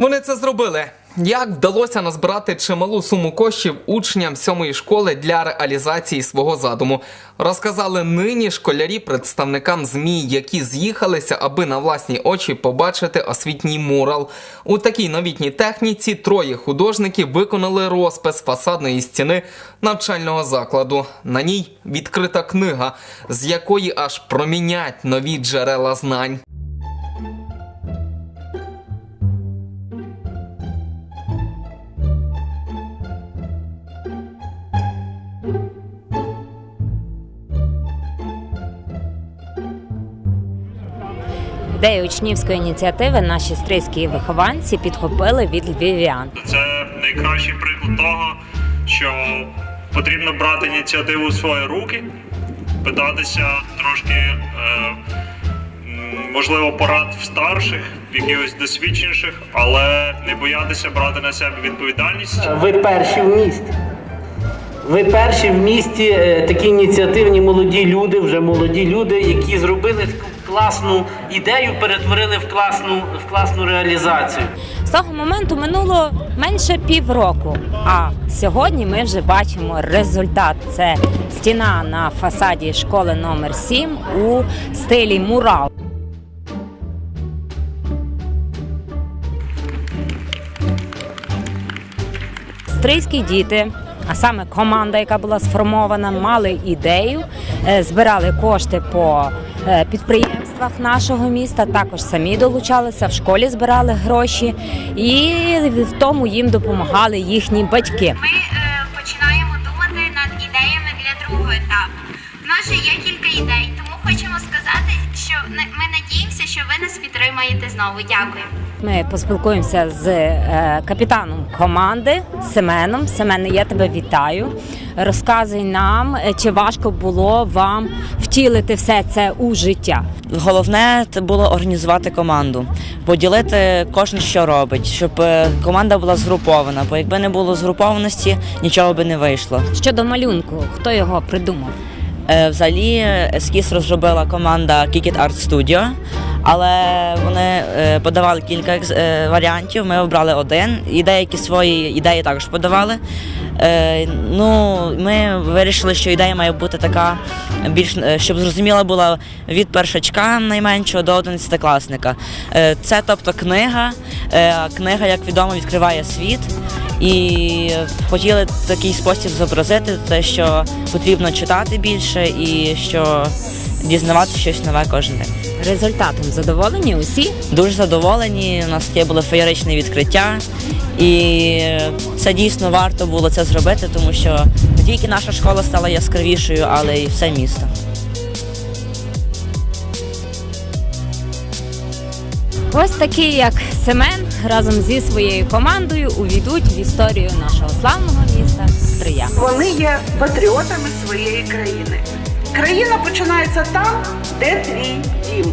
Вони це зробили. Як вдалося назбирати чималу суму коштів учням сьомої школи для реалізації свого задуму, розказали нині школярі представникам змі, які з'їхалися, аби на власні очі побачити освітній мурал. У такій новітній техніці троє художників виконали розпис фасадної стіни навчального закладу. На ній відкрита книга, з якої аж промінять нові джерела знань. Ідею учнівської ініціативи наші стрийські вихованці підхопили від львів'ян. Це найкращий приклад того, що потрібно брати ініціативу в свої руки, питатися трошки, е, можливо, порад в старших, в якихось досвідченіших, але не боятися брати на себе відповідальність. Ви перші в місті. Ви перші в місті е, такі ініціативні молоді люди, вже молоді люди, які зробили класну ідею, перетворили в класну, в класну реалізацію. З того моменту минуло менше півроку. А сьогодні ми вже бачимо результат. Це стіна на фасаді школи номер 7 у стилі мурал. Стрийські діти, а саме команда, яка була сформована, мали ідею, е, збирали кошти по е, підприємствах нашого міста. Також самі долучалися в школі, збирали гроші, і в тому їм допомагали їхні батьки. Нас підтримаєте знову. Дякую. Ми поспілкуємося з е, капітаном команди Семеном. Семене, я тебе вітаю. Розказуй нам, е, чи важко було вам втілити все це у життя. Головне це було організувати команду, поділити кожен, що робить, щоб е, команда була згрупована. Бо якби не було згрупованості, нічого би не вийшло. Щодо малюнку, хто його придумав? Взагалі ескіз розробила команда Kikit Art Studio, але вони е, подавали кілька е, варіантів. Ми обрали один, і деякі свої ідеї також подавали. Е, Ну, ми вирішили, що ідея має бути така більш щоб зрозуміла була від першачка найменшого до одинадцятикласника. Це тобто книга. Книга, як відомо, відкриває світ. І хотіли такий спосіб зобразити те, що потрібно читати більше і що дізнавати щось нове кожен день. Результатом задоволені усі? Дуже задоволені. У нас таке було феєричне відкриття, і це дійсно варто було це зробити, тому що не тільки наша школа стала яскравішою, але й все місто. Ось такі, як Семен, разом зі своєю командою увійдуть в історію нашого славного міста Стрия. Вони є патріотами своєї країни. Країна починається там, де твій дім.